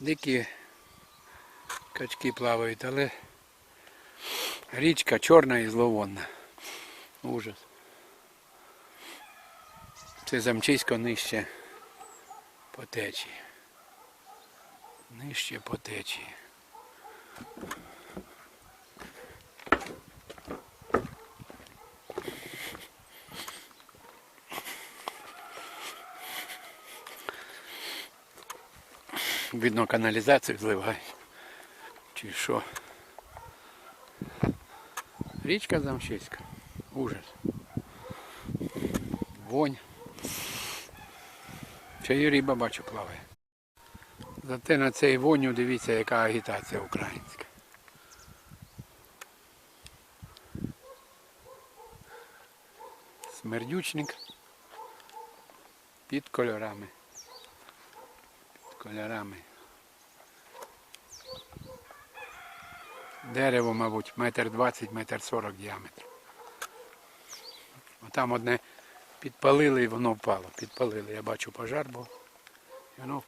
дикі качки плавають, але річка чорна і зловонна. Ужас. Це замчисько нижче по течії. Нижче по течії. Видно, каналізацію зливають. Чи що? Річка Замчиська. Ужас. Вонь. Ще і риба бачу плаває. Зате на цей воню дивіться, яка агітація українська. Смердючник під кольорами. Кольорами. Дерево, мабуть, метр двадцять, метр сорок діаметр. Там одне підпалили і воно впало. Підпалили. Я бачу пожар був. І воно